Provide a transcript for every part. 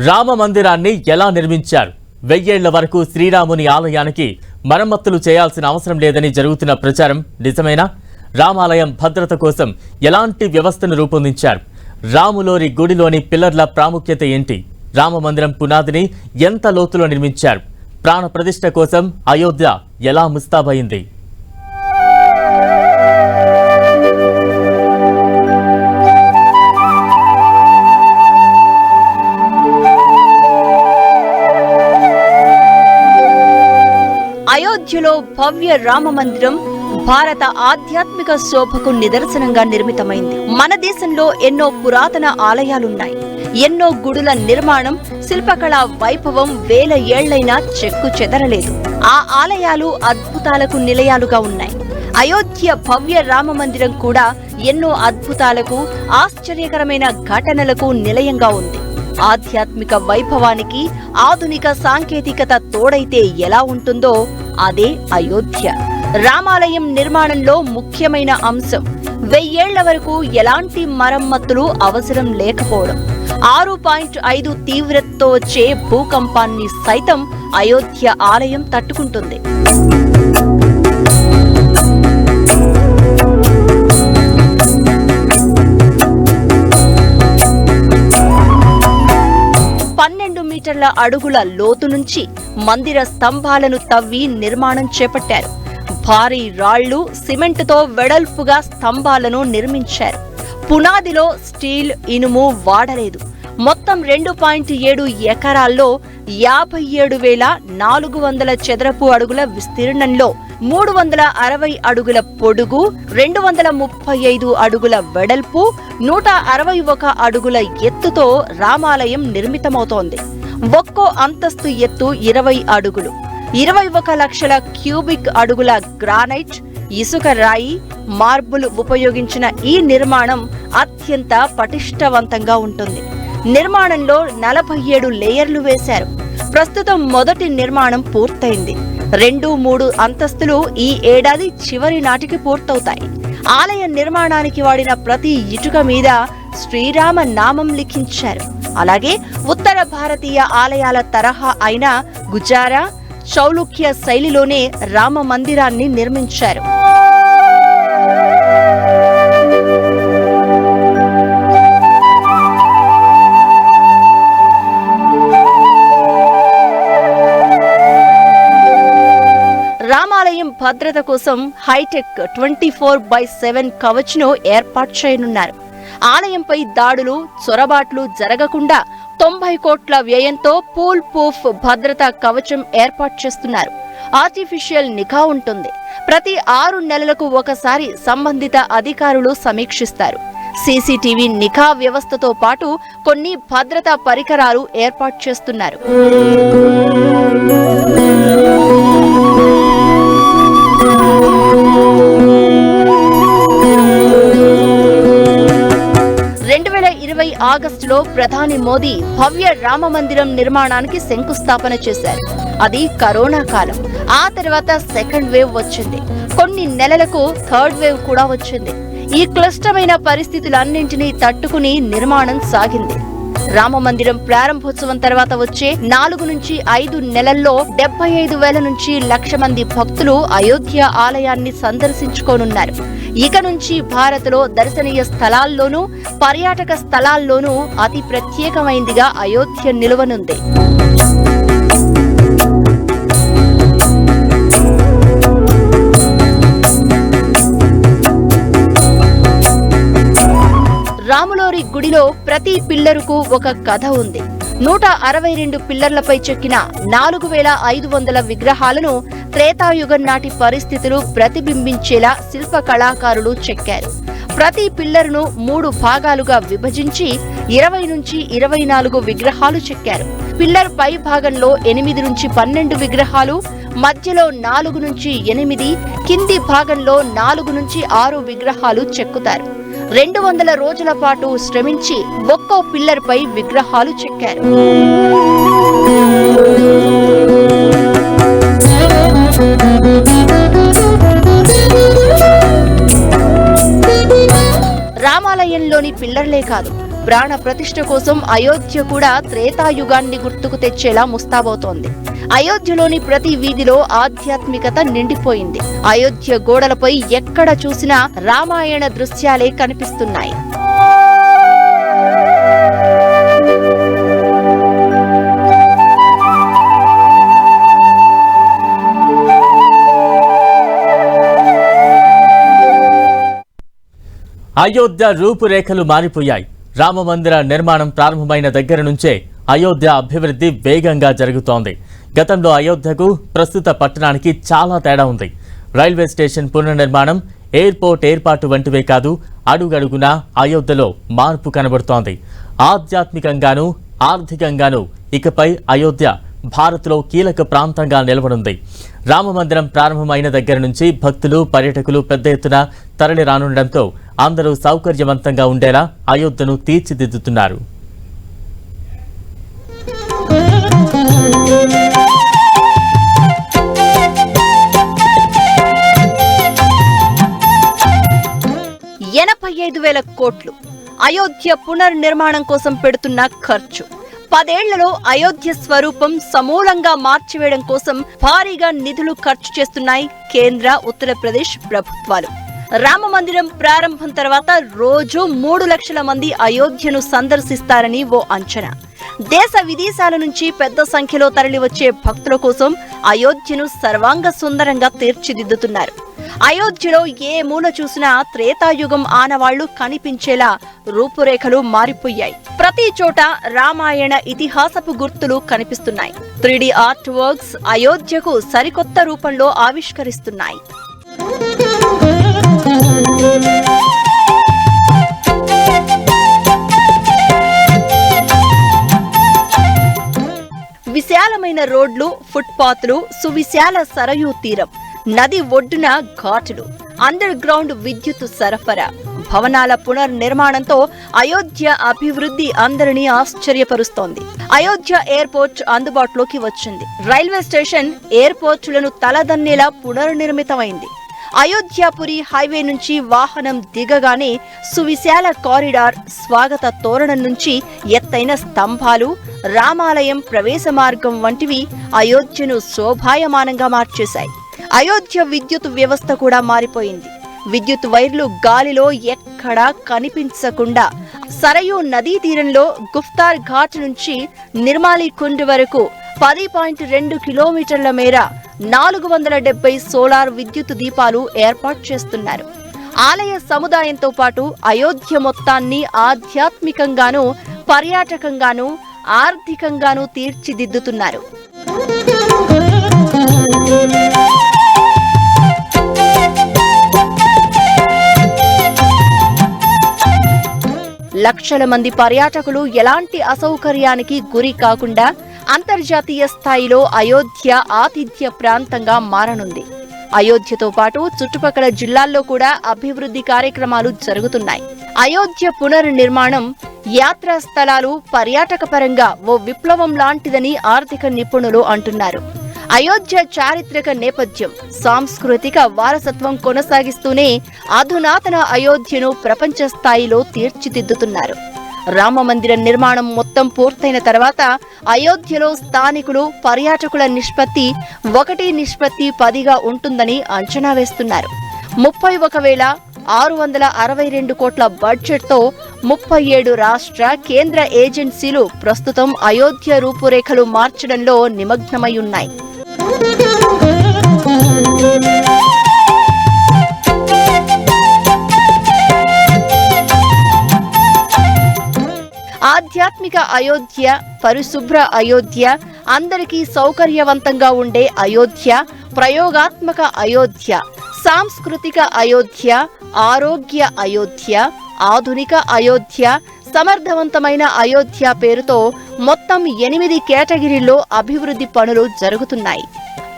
రామ మందిరాన్ని ఎలా నిర్మించారు? వెయ్యేళ్ళ వరకు శ్రీరాముని ఆలయానికి మరమ్మతులు చేయాల్సిన అవసరం లేదని జరుగుతున్న ప్రచారం నిజమేనా? రామాలయం భద్రత కోసం ఎలాంటి వ్యవస్థను రూపొందించారు? రాములోని గుడిలోని పిల్లర్ల ప్రాముఖ్యత ఏంటి? రామ మందిరం పునాదిని ఎంత లోతులో నిర్మించారు? ప్రాణ ప్రతిష్ట కోసం అయోధ్య ఎలా ముస్తాబైంది అయోధ్యలో భవ్య రామ మందిరం భారత ఆధ్యాత్మిక శోభకు నిదర్శనంగా నిర్మితమైంది. మన దేశంలో ఎన్నో పురాతన ఆలయాలున్నాయి. ఎన్నో గుడుల నిర్మాణం శిల్పకళా వైభవం వేల ఏళ్ళైనా చెక్కు చెదరలేదు. ఆ ఆలయాలు అద్భుతాలకు నిలయాలుగా ఉన్నాయి. అయోధ్య భవ్య రామ మందిరం కూడా ఎన్నో అద్భుతాలకు ఆశ్చర్యకరమైన ఘటనలకు నిలయంగా ఉంది. ఆధ్యాత్మిక వైభవానికి ఆధునిక సాంకేతికత తోడైతే ఎలా ఉంటుందో అదే అయోధ్య. రామాలయం నిర్మాణంలో ముఖ్యమైన అంశం వెయ్యేళ్ళ వరకు ఎలాంటి మరమ్మతులు అవసరం లేకపోవడం. ఆరు పాయింట్ ఐదు తీవ్రతతో వచ్చే భూకంపాన్ని సైతం అయోధ్య ఆలయం తట్టుకుంటుంది. మీటర్ల అడుగుల లోతు నుంచి మందిర స్తంభాలను తవ్వి నిర్మాణం చేపట్టారు. భారీ రాళ్ళు సిమెంట్తో వెడల్పుగా స్తంభాలను నిర్మించారు. పునాదిలో స్టీల్ ఇనుము వాడలేదు. మొత్తం రెండు పాయింట్ ఏడు ఎకరాల్లో యాభై ఏడు వేల నాలుగు వందల చదరపు అడుగుల విస్తీర్ణంలో మూడు వందల అరవై అడుగుల పొడుగు రెండు వందల ముప్పై ఐదు అడుగుల వెడల్పు నూట అరవై ఒక అడుగుల ఎత్తుతో రామాలయం నిర్మితమవుతోంది. ఒక్కో అంతస్తు ఎత్తు ఇరవై అడుగులు. ఇరవై ఒక లక్షల క్యూబిక్ అడుగుల గ్రానైట్ ఇసుక రాయి మార్బులు ఉపయోగించిన ఈ నిర్మాణం అత్యంత పటిష్టవంతంగా ఉంటుంది. నిర్మాణంలో నలభై ఏడు లేయర్లు వేశారు. ప్రస్తుతం మొదటి నిర్మాణం పూర్తయింది. రెండు మూడు అంతస్తులు ఈ ఏడాది చివరి నాటికి పూర్తవుతాయి. ఆలయ నిర్మాణానికి వాడిన ప్రతి ఇటుక మీద శ్రీరామ నామం లిఖించారు. అలాగే ఉత్తర భారతీయ ఆలయాల తరహా అయిన గుజారా చౌలుక్య శైలిలోనే రామ మందిరాన్ని నిర్మించారు. రామాలయం భద్రత కోసం hi-tech twenty four by seven కవచ్ను ఏర్పాటు చేయనున్నారు. ఆలయంపై దాడులు చొరబాట్లు జరగకుండా తొంభై కోట్ల వ్యయంతో పూల్ పూఫ్ భద్రతా కవచం ఏర్పాటు చేస్తున్నారు. ఆర్టిఫిషియల్ నిఘా ఉంటుంది. ప్రతి ఆరు నెలలకు ఒకసారి సంబంధిత అధికారులు సమీక్షిస్తారు. సీసీటీవీ నిఘా వ్యవస్థతో పాటు కొన్ని భద్రతా పరికరాలు ఏర్పాటు చేస్తున్నారు. ఆగస్టులో ప్రధాని మోదీ భవ్య రామ మందిరం నిర్మాణానికి శంకుస్థాపన చేశారు. అది కరోనా కాలం. ఆ తర్వాత సెకండ్ వేవ్ వచ్చింది. కొన్ని నెలలకు థర్డ్ వేవ్ కూడా వచ్చింది. ఈ క్లిష్టమైన పరిస్థితులన్నింటినీ తట్టుకుని నిర్మాణం సాగింది. రామ మందిరం ప్రారంభోత్సవం తర్వాత వచ్చే నాలుగు నుంచి ఐదు నెలల్లో డెబ్బై ఐదు వేల నుంచి లక్ష మంది భక్తులు అయోధ్య ఆలయాన్ని సందర్శించుకోనున్నారు. ఇక నుంచి భారత్లో దర్శనీయ స్థలాల్లోనూ పర్యాటక స్థలాల్లోనూ అతి ప్రత్యేకమైందిగా అయోధ్య నిలువనుంది. రాములోరి గుడిలో ప్రతి పిల్లరుకు ఒక కథ ఉంది. నూట అరవై రెండు పిల్లర్లపై చెక్కిన నాలుగు వేల ఐదు వందల విగ్రహాలను త్రేతాయుగం నాటి పరిస్థితులు ప్రతిబింబించేలా శిల్ప కళాకారులు చెక్కారు. ప్రతి పిల్లర్ను మూడు భాగాలుగా విభజించి ఇరవై నుంచి ఇరవై నాలుగు విగ్రహాలు చెక్కారు. పిల్లర్ పై భాగంలో ఎనిమిది నుంచి పన్నెండు విగ్రహాలు మధ్యలో నాలుగు నుంచి ఎనిమిది కింది భాగంలో నాలుగు నుంచి ఆరు విగ్రహాలు చెక్కుతారు. రెండు వందల రోజుల పాటు శ్రమించి ఒక్కో పిల్లర్పై విగ్రహాలు చెక్కారు. రామాలయంలోని పిల్లర్లే కాదు ప్రాణ ప్రతిష్ఠ కోసం అయోధ్య కూడా త్రేతాయుగాన్ని గుర్తుకు తెచ్చేలా ముస్తాబోతోంది అయోధ్యలోని ప్రతి వీధిలో ఆధ్యాత్మికత నిండిపోయింది. అయోధ్య గోడలపై ఎక్కడ చూసినా రామాయణ దృశ్యాలే కనిపిస్తున్నాయి. అయోధ్య రూపురేఖలు మారిపోయాయి. రామమందిర నిర్మాణం ప్రారంభమైన దగ్గర నుంచే అయోధ్య అభివృద్ధి వేగంగా జరుగుతోంది. గతంలో అయోధ్యకు ప్రస్తుత పట్టణానికి చాలా తేడా ఉంది. రైల్వే స్టేషన్ పునర్నిర్మాణం ఎయిర్పోర్ట్ ఏర్పాటు వంటివే కాదు అడుగడుగునా అయోధ్యలో మార్పు కనబడుతోంది. ఆధ్యాత్మికంగాను ఆర్థికంగాను ఇకపై అయోధ్య భారత్లో కీలక ప్రాంతంగా నిలవనుంది. రామమందిరం ప్రారంభమైన దగ్గర నుంచి భక్తులు పర్యాటకులు పెద్ద ఎత్తున తరలి రానుండడంతో అందరూ సౌకర్యవంతంగా ఉండేలా అయోధ్యను తీర్చిదిద్దుతున్నారు. ఐదు వేల కోట్లు. అయోధ్య పునర్నిర్మాణం కోసం పెడుతున్న ఖర్చు. పదేళ్ళలో అయోధ్య స్వరూపం సమూలంగా మార్చివేయడం కోసం భారీగా నిధులు ఖర్చు చేస్తున్నాయి కేంద్ర ఉత్తరప్రదేశ్ ప్రభుత్వాలు. రామ మందిరం ప్రారంభం తర్వాత రోజు మూడు లక్షల మంది అయోధ్యను సందర్శిస్తారని ఓ అంచనా. దేశ విదేశాల నుంచి పెద్ద సంఖ్యలో తరలివచ్చే భక్తుల కోసం అయోధ్యను సర్వాంగ సుందరంగా తీర్చిదిద్దుతున్నారు. అయోధ్యలో ఏ మూల చూసినా త్రేతాయుగం ఆనవాళ్ళు కనిపించేలా రూపురేఖలు మారిపోయాయి. ప్రతి చోట రామాయణ ఇతిహాసపు గుర్తులు కనిపిస్తున్నాయి. త్రీడీ ఆర్ట్ వర్క్స్ అయోధ్యకు సరికొత్త రూపంలో ఆవిష్కరిస్తున్నాయి. విశాలమైన రోడ్లు ఫుట్పాత్లు సువిశాల సరయూ తీరం. నది ఒడ్డున ఘాటులు అండర్ గ్రౌండ్ విద్యుత్ సరఫరా భవనాల పునర్నిర్మాణంతో అయోధ్య అభివృద్ధి అందరినీ ఆశ్చర్యపరుస్తోంది. అయోధ్య ఎయిర్పోర్ట్ అందుబాటులోకి వచ్చింది. రైల్వే స్టేషన్ ఎయిర్పోర్టులను తలదన్నేలా పునర్నిర్మితమైంది. అయోధ్యాపురి హైవే నుంచి వాహనం దిగగానే సువిశాల కారిడార్ స్వాగత తోరణం నుంచి ఎత్తైన స్తంభాలు రామాలయం ప్రవేశ మార్గం వంటివి అయోధ్యను శోభాయమానంగా మార్చేశాయి. అయోధ్య విద్యుత్ వ్యవస్థ కూడా మారిపోయింది. విద్యుత్ వైర్లు గాలిలో ఎక్కడా కనిపించకుండా సరయూ నదీ తీరంలో గుఫ్తార్ ఘాట్ నుంచి నిర్మాలి కుండ్ వరకు పది పాయింట్ రెండు కిలోమీటర్ల మేర నాలుగు వందల డెబ్బై సోలార్ విద్యుత్ దీపాలు ఏర్పాటు చేస్తున్నారు. ఆలయ సముదాయంతో పాటు అయోధ్య మొత్తాన్ని ఆధ్యాత్మికంగానూ పర్యాటకంగానూ ఆర్థికంగాను తీర్చిదిద్దుతున్నారు. లక్షల మంది పర్యాటకులు ఎలాంటి అసౌకర్యానికి గురి కాకుండా అంతర్జాతీయ స్థాయిలో అయోధ్య ఆతిథ్య ప్రాంతంగా మారనుంది. అయోధ్యతో పాటు చుట్టుపక్కల జిల్లాల్లో కూడా అభివృద్ధి కార్యక్రమాలు జరుగుతున్నాయి. అయోధ్య పునర్నిర్మాణం యాత్రా స్థలాలు పర్యాటక పరంగా ఓ విప్లవం లాంటిదని ఆర్థిక నిపుణులు అంటున్నారు. అయోధ్య చారిత్రక నేపథ్యం సాంస్కృతిక వారసత్వం కొనసాగిస్తూనే అధునాతన అయోధ్యను ప్రపంచ స్థాయిలో తీర్చిదిద్దుతున్నారు. రామ మందిర నిర్మాణం మొత్తం పూర్తయిన తర్వాత అయోధ్యలో స్థానికులు పర్యాటకుల నిష్పత్తి ఒకటి నిష్పత్తి పదిగా ఉంటుందని అంచనా వేస్తున్నారు. ముప్పై ఒక వేల ఆరు వందల అరవై రెండు కోట్ల బడ్జెట్తో ముప్పై ఏడు రాష్ట్ర కేంద్ర ఏజెన్సీలు ప్రస్తుతం అయోధ్య రూపురేఖలు మార్చడంలో నిమగ్నమై ఉన్నాయి. ఆధ్యాత్మిక అయోధ్య పరిశుభ్ర అయోధ్య అందరికీ సౌకర్యవంతంగా ఉండే అయోధ్య ప్రయోగాత్మక అయోధ్య సాంస్కృతిక అయోధ్య ఆరోగ్య అయోధ్య ఆధునిక అయోధ్య సమర్థవంతమైన అయోధ్య పేరుతో మొత్తం ఎనిమిది కేటగిరీల్లో అభివృద్ధి పనులు జరుగుతున్నాయి.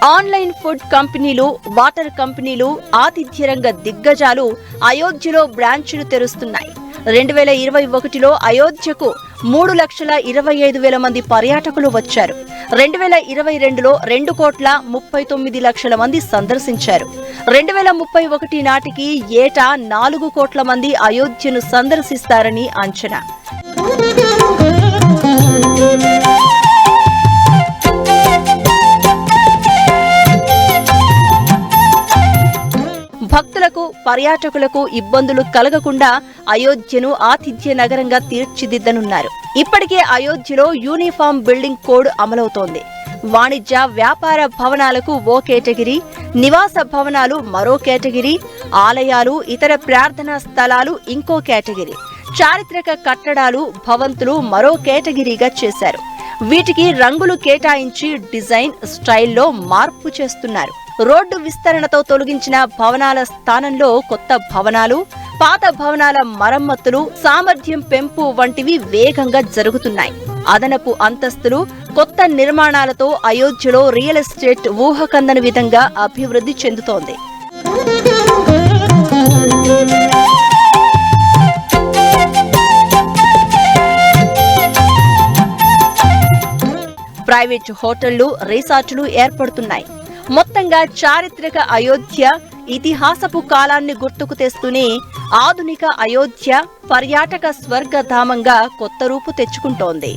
ఆన్లైన్ ఫుడ్ కంపెనీలు వాటర్ కంపెనీలు ఆతిథ్య రంగ దిగ్గజాలు అయోధ్యలో బ్రాంచ్లు తెరుస్తున్నాయి. రెండు వేల ఇరవై ఒకటిలో అయోధ్యకు మూడు లక్షల ఇరవై ఐదు వేల మంది పర్యాటకులు వచ్చారు. రెండు వేల ఇరవై రెండులో రెండు కోట్ల ముప్పై తొమ్మిది లక్షల మంది సందర్శించారు. రెండు వేల ముప్పై ఒకటి నాటికి ఏటా నాలుగు కోట్ల మంది అయోధ్యను సందర్శిస్తారని అంచనా. పర్యాటకులకు ఇబ్బందులు కలగకుండా అయోధ్యను ఆతిథ్య నగరంగా తీర్చిదిద్దనున్నారు. ఇప్పటికే అయోధ్యలో యూనిఫామ్ బిల్డింగ్ కోడ్ అమలవుతోంది. వాణిజ్య వ్యాపార భవనాలకు ఓ కేటగిరీ నివాస భవనాలు మరో కేటగిరీ ఆలయాలు ఇతర ప్రార్థనా స్థలాలు ఇంకో కేటగిరీ. చారిత్రక కట్టడాలు భవంతులు మరో కేటగిరీగా చేశారు. వీటికి రంగులు కేటాయించి డిజైన్ స్టైల్లో మార్పు చేస్తున్నారు. రోడ్డు విస్తరణతో తొలగించిన భవనాల స్థానంలో కొత్త భవనాలు పాత భవనాల మరమ్మతులు సామర్థ్యం పెంపు వంటివి వేగంగా జరుగుతున్నాయి. అదనపు అంతస్తులు కొత్త నిర్మాణాలతో అయోధ్యలో రియల్ ఎస్టేట్ ఊహకందని విధంగా అభివృద్ధి చెందుతోంది. ప్రైవేట్ హోటళ్ళు రిసార్టులు ఏర్పడుతున్నాయి. మొత్తంగా చారిత్రక అయోధ్య ఇతిహాసపు కాలాన్ని గుర్తుకు తెస్తూనే ఆధునిక అయోధ్య పర్యాటక స్వర్గధామంగా కొత్త రూపు తెచ్చుకుంటోంది.